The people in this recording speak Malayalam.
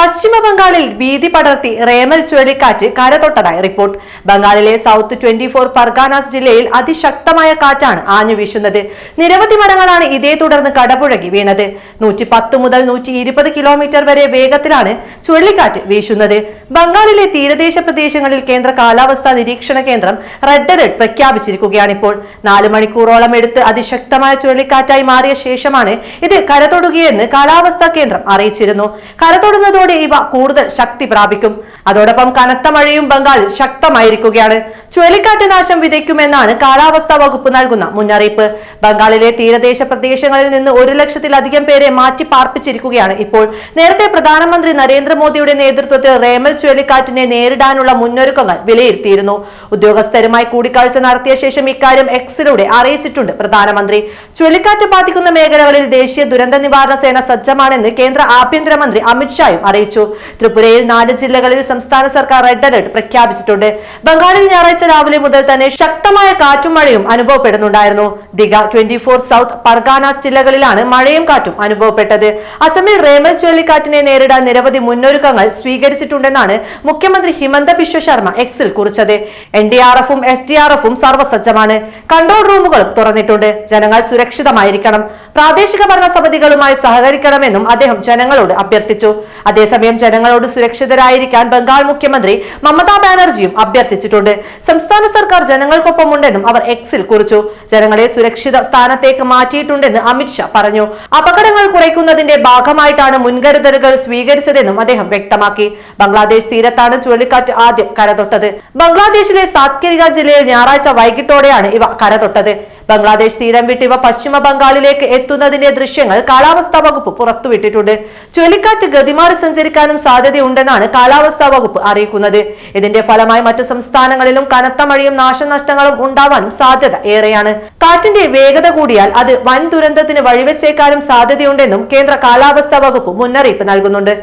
പശ്ചിമ ബംഗാളിൽ ഭീതി പടർത്തി റേമൽ ചുഴലിക്കാറ്റ് കരതൊട്ടതായി റിപ്പോർട്ട്. ബംഗാളിലെ സൗത്ത് ട്വന്റി ഫോർ പർഗാനാസ് ജില്ലയിൽ അതിശക്തമായ കാറ്റാണ് ആഞ്ഞു വീശുന്നത്. നിരവധി മരങ്ങളാണ് ഇതേ തുടർന്ന് കടപുഴകി വീണത്. നൂറ്റി പത്ത് മുതൽ നൂറ്റി ഇരുപത് കിലോമീറ്റർ വരെ വേഗത്തിലാണ് ചുഴലിക്കാറ്റ് വീശുന്നത്. ബംഗാളിലെ തീരദേശ പ്രദേശങ്ങളിൽ കേന്ദ്ര കാലാവസ്ഥാ നിരീക്ഷണ കേന്ദ്രം റെഡ് അലർട്ട് പ്രഖ്യാപിച്ചിരിക്കുകയാണിപ്പോൾ നാല് മണിക്കൂറോളം എടുത്ത് അതിശക്തമായ ചുഴലിക്കാറ്റായി മാറിയ ശേഷമാണ് ഇത് കരതൊടുകയെന്ന് കാലാവസ്ഥാ കേന്ദ്രം അറിയിച്ചിരുന്നു. കരതൊടുന്നതോടെ ഇവ കൂടുതൽ ശക്തി പ്രാപിക്കും. അതോടൊപ്പം കനത്ത മഴയും ബംഗാൾ ശക്തമായിരിക്കുകയാണ്. ചുഴലിക്കാറ്റ് നാശം വിതയ്ക്കുമെന്നാണ് കാലാവസ്ഥാ വകുപ്പ് നൽകുന്ന മുന്നറിയിപ്പ്. ബംഗാളിലെ തീരദേശ പ്രദേശങ്ങളിൽ നിന്ന് ഒരു ലക്ഷത്തിലധികം പേരെ മാറ്റി പാർപ്പിച്ചിരിക്കുകയാണ് ഇപ്പോൾ. നേരത്തെ പ്രധാനമന്ത്രി നരേന്ദ്രമോദിയുടെ നേതൃത്വത്തിൽ റേമൽ ചുഴലിക്കാറ്റിനെ നേരിടാനുള്ള മുന്നൊരുക്കങ്ങൾ വിലയിരുത്തിയിരുന്നു. ഉദ്യോഗസ്ഥരുമായി കൂടിക്കാഴ്ച നടത്തിയ ശേഷം ഇക്കാര്യം എക്സിലൂടെ അറിയിച്ചിട്ടുണ്ട് പ്രധാനമന്ത്രി. ചുഴലിക്കാറ്റ് ബാധിക്കുന്ന മേഖലകളിൽ ദേശീയ ദുരന്ത നിവാരണ സേന സജ്ജമാണെന്ന് കേന്ദ്ര ആഭ്യന്തരമന്ത്രി അമിത്ഷായും അറിയിച്ചു. ത്രിപുരയിൽ നാല് ജില്ലകളിൽ സംസ്ഥാന സർക്കാർ റെഡ് അലർട്ട് പ്രഖ്യാപിച്ചിട്ടുണ്ട്. ബംഗാളിൽ ഞായറാഴ്ച രാവിലെ മുതൽ തന്നെ ശക്തമായ കാറ്റും മഴയും അനുഭവപ്പെടുന്നുണ്ടായിരുന്നു. Digha twenty four south Parganas ജില്ലകളിലാണ് മഴയും കാറ്റും അനുഭവപ്പെട്ടത്. അസമിൽ റേമൽ ചുഴലിക്കാറ്റിനെ നേരിടാൻ നിരവധി മുന്നൊരുക്കങ്ങൾ സ്വീകരിച്ചിട്ടുണ്ടെന്നാണ് മുഖ്യമന്ത്രി ഹിമന്ത ബിശ്വ ശർമ്മ എക്സിൽ കുറിച്ചത്. എൻ ഡി ആർ എഫും എസ് ഡി ആർ എഫും സർവസജ്ജമാണ്. കൺട്രോൾ റൂമുകളും തുറന്നിട്ടുണ്ട്. ജനങ്ങൾ സുരക്ഷിതമായിരിക്കണം. പ്രാദേശിക ഭരണ സമിതികളുമായി സഹകരിക്കണമെന്നും അദ്ദേഹം ജനങ്ങളോട് അഭ്യർത്ഥിച്ചു. അതേസമയം ജനങ്ങളോട് സുരക്ഷിതരായിരിക്കാൻ ബംഗാൾ മുഖ്യമന്ത്രി മമതാ ബാനർജിയും അഭ്യർത്ഥിച്ചിട്ടുണ്ട്. സംസ്ഥാന സർക്കാർ ജനങ്ങൾക്കൊപ്പമുണ്ടെന്നും അവർ എക്സിൽ കുറിച്ചു. ജനങ്ങളെ സുരക്ഷിത സ്ഥാനത്തേക്ക് മാറ്റിയിട്ടുണ്ടെന്ന് അമിത്ഷാ പറഞ്ഞു. അപകടങ്ങൾ കുറയ്ക്കുന്നതിന്റെ ഭാഗമായിട്ടാണ് മുൻകരുതലുകൾ സ്വീകരിച്ചതെന്നും അദ്ദേഹം വ്യക്തമാക്കി. ബംഗ്ലാദേശ് തീരത്താണ് ചുഴലിക്കാറ്റ് ആദ്യം കരതൊട്ടത്. ബംഗ്ലാദേശിലെ സാത്കരിക ജില്ലയിൽ ഞായറാഴ്ച വൈകിട്ടോടെയാണ് ഇവ കരതൊട്ടത്. ബംഗ്ലാദേശ് തീരം വിട്ടിവ പശ്ചിമ ബംഗാളിലേക്ക് എത്തുന്നതിന്റെ ദൃശ്യങ്ങൾ കാലാവസ്ഥാ വകുപ്പ് പുറത്തുവിട്ടിട്ടുണ്ട്. ചുഴലിക്കാറ്റ് ഗതിമാറി സഞ്ചരിക്കാനും സാധ്യതയുണ്ടെന്നാണ് കാലാവസ്ഥാ വകുപ്പ് അറിയിക്കുന്നത്. ഇതിന്റെ ഫലമായി മറ്റു സംസ്ഥാനങ്ങളിലും കനത്ത മഴയും നാശനഷ്ടങ്ങളും ഉണ്ടാവാനും സാധ്യത ഏറെയാണ്. കാറ്റിന്റെ വേഗത കൂടിയാൽ അത് വൻ ദുരന്തത്തിന് വഴിവെച്ചേക്കാനും സാധ്യതയുണ്ടെന്നും കേന്ദ്ര കാലാവസ്ഥാ വകുപ്പ് മുന്നറിയിപ്പ് നൽകുന്നുണ്ട്.